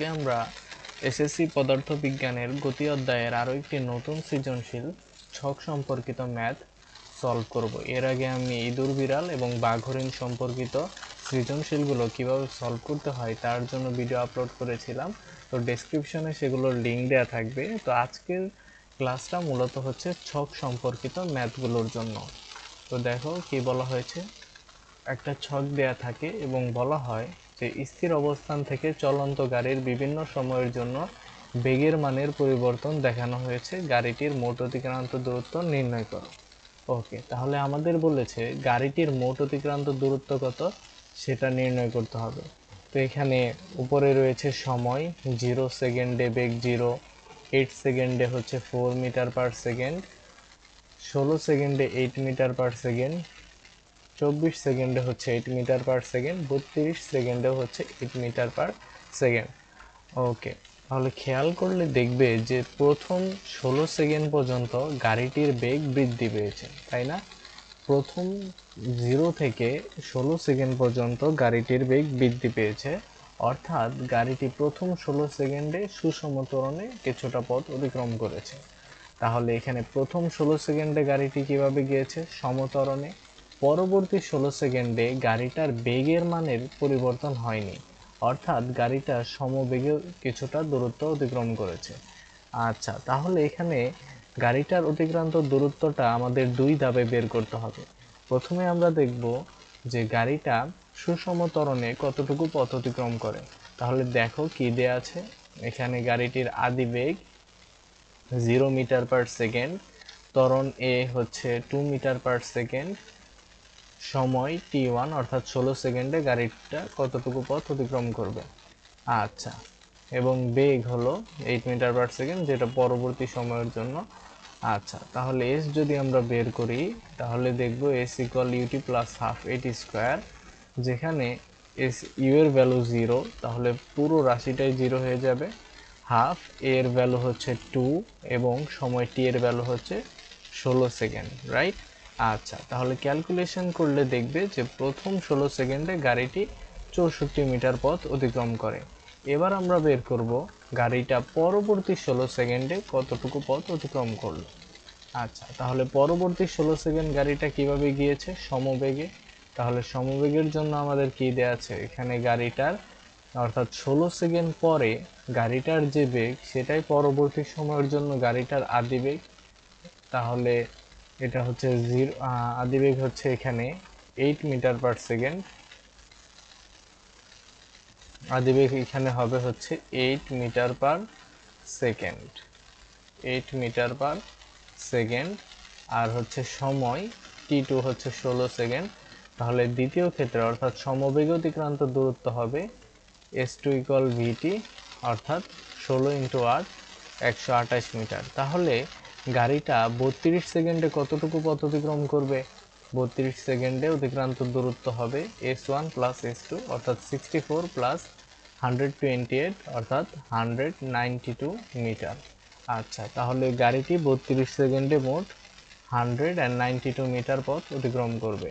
আমরা এসএসসি পদার্থবিজ্ঞানের গতি অধ্যায়ের আরও একটি নতুন সৃজনশীল ছক সম্পর্কিত ম্যাথ সলভ করব। এর আগে আমি ইঁদুর বিড়াল এবং বাঘ হরিণ সম্পর্কিত সৃজনশীলগুলো কীভাবে সলভ করতে হয় তার জন্য ভিডিও আপলোড করেছিলাম। তো ডেসক্রিপশনে সেগুলোর লিঙ্ক দেওয়া থাকবে। তো আজকের ক্লাসটা মূলত হচ্ছে ছক সম্পর্কিত ম্যাথগুলোর জন্য। তো দেখো কি বলা হয়েছে? একটা ছক দেয়া থাকে এবং বলা হয় যে স্থির অবস্থান থেকে চলন্ত গাড়ির বিভিন্ন সময়ের জন্য বেগের মানের পরিবর্তন দেখানো হয়েছে। গাড়িটির মোট অতিক্রান্ত দূরত্ব নির্ণয় করো। ওকে তাহলে আমাদের বলেছে গাড়িটির মোট অতিক্রান্ত দূরত্ব কত? সেটা নির্ণয় করতে হবে। তো এখানে উপরে রয়েছে সময়, জিরো সেকেন্ডে বেগ জিরো এইট সেকেন্ডে হচ্ছে ফোর মিটার পার সেকেন্ড ষোলো সেকেন্ডে এইট মিটার পার সেকেন্ড চব্বিশ সেকেন্ডে হচ্ছে এইট মিটার পার সেকেন্ড বত্রিশ সেকেন্ডে হচ্ছে eight meter per second okay তাহলে খেয়াল করলে দেখবে যে প্রথম ষোলো সেকেন্ড পর্যন্ত গাড়িটির বেগ বৃদ্ধি পেয়েছে, তাই না? প্রথম জিরো থেকে ষোলো সেকেন্ড পর্যন্ত গাড়িটির বেগ বৃদ্ধি পেয়েছে, অর্থাৎ গাড়িটি প্রথম ষোলো সেকেন্ডে সুষম ত্বরণে কিছুটা পথ অতিক্রম করেছে। তাহলে এখানে প্রথম ষোলো সেকেন্ডে গাড়িটি কীভাবে গিয়েছে? সমতরণে। পরবর্তী ষোলো সেকেন্ডে গাড়িটার বেগের মানের পরিবর্তন হয়নি। অর্থাৎ গাড়িটা সমবেগে কিছুটা দূরত্ব অতিক্রম করেছে। আচ্ছা তাহলে এখানে গাড়িটার অতিক্রান্ত দূরত্বটা আমাদের দুই ধাপে বের করতে হবে। প্রথমে আমরা দেখব যে গাড়িটা সুষম ত্বরণে কতটুকু পথ অতিক্রম করে। তাহলে দেখো কি দেয়া আছে। এখানে গাড়িটির আদি বেগ জিরো মিটার পার সেকেন্ড ত্বরণ এ হচ্ছে টু মিটার পার সেকেন্ড সময় টি ওয়ান অর্থাৎ ষোলো সেকেন্ডে গাড়িটা কতটুকু পথ অতিক্রম করবে? আচ্ছা এবং বেগ হলো এইট মিটার পার সেকেন্ড যেটা পরবর্তী সময়ের জন্য। আচ্ছা তাহলে এস যদি আমরা বের করি, তাহলে দেখব S equal UT plus half AT square যেখানে এস ইউ এর ভ্যালু জিরো তাহলে পুরো রাশিটাই জিরো হয়ে যাবে। হাফ এর ভ্যালু হচ্ছে টু এবং সময় টি এর ভ্যালু হচ্ছে ষোলো সেকেন্ড রাইট আচ্ছা তাহলে ক্যালকুলেশন করলে দেখবে যে প্রথম ষোলো সেকেন্ডে গাড়িটি চৌষট্টি মিটার পথ অতিক্রম করে। এবার আমরা বের করব গাড়িটা পরবর্তী ষোলো সেকেন্ডে কতটুকু পথ অতিক্রম করল। আচ্ছা তাহলে পরবর্তী ষোলো সেকেন্ড গাড়িটা কীভাবে গিয়েছে? সমবেগে। তাহলে সমবেগের জন্য আমাদের কি দেয়া আছে? এখানে গাড়িটার, অর্থাৎ ষোলো সেকেন্ড পরে গাড়িটার যে বেগ, সেটাই পরবর্তী সময়ের জন্য গাড়িটার আদি বেগ। তাহলে এটা হচ্ছে জিরো আদিবেগ হচ্ছে এখানে এইট মিটার পার সেকেন্ড আদিবেগ এখানে হবে হচ্ছে eight meter per second eight meter per second আর হচ্ছে সময় টি টু হচ্ছে ষোলো সেকেন্ড তাহলে দ্বিতীয় ক্ষেত্রে অর্থাৎ সমবেগ অতিক্রান্ত দূরত্ব হবে এস টু ইকুয়াল ভিটি অর্থাৎ ষোলো ইন্টু আট, একশো আঠাশ মিটার তাহলে গাড়িটা বত্রিশ সেকেন্ডে কতটুকু পথ অতিক্রম করবে? বত্রিশ সেকেন্ডে অতিক্রান্ত দূরত্ব হবে S one plus S two অর্থাৎ sixty four plus hundred twenty eight অর্থাৎ হান্ড্রেড নাইনটি টু মিটার আচ্ছা তাহলে গাড়িটি বত্রিশ সেকেন্ডে মোট hundred and ninety two meter পথ অতিক্রম করবে।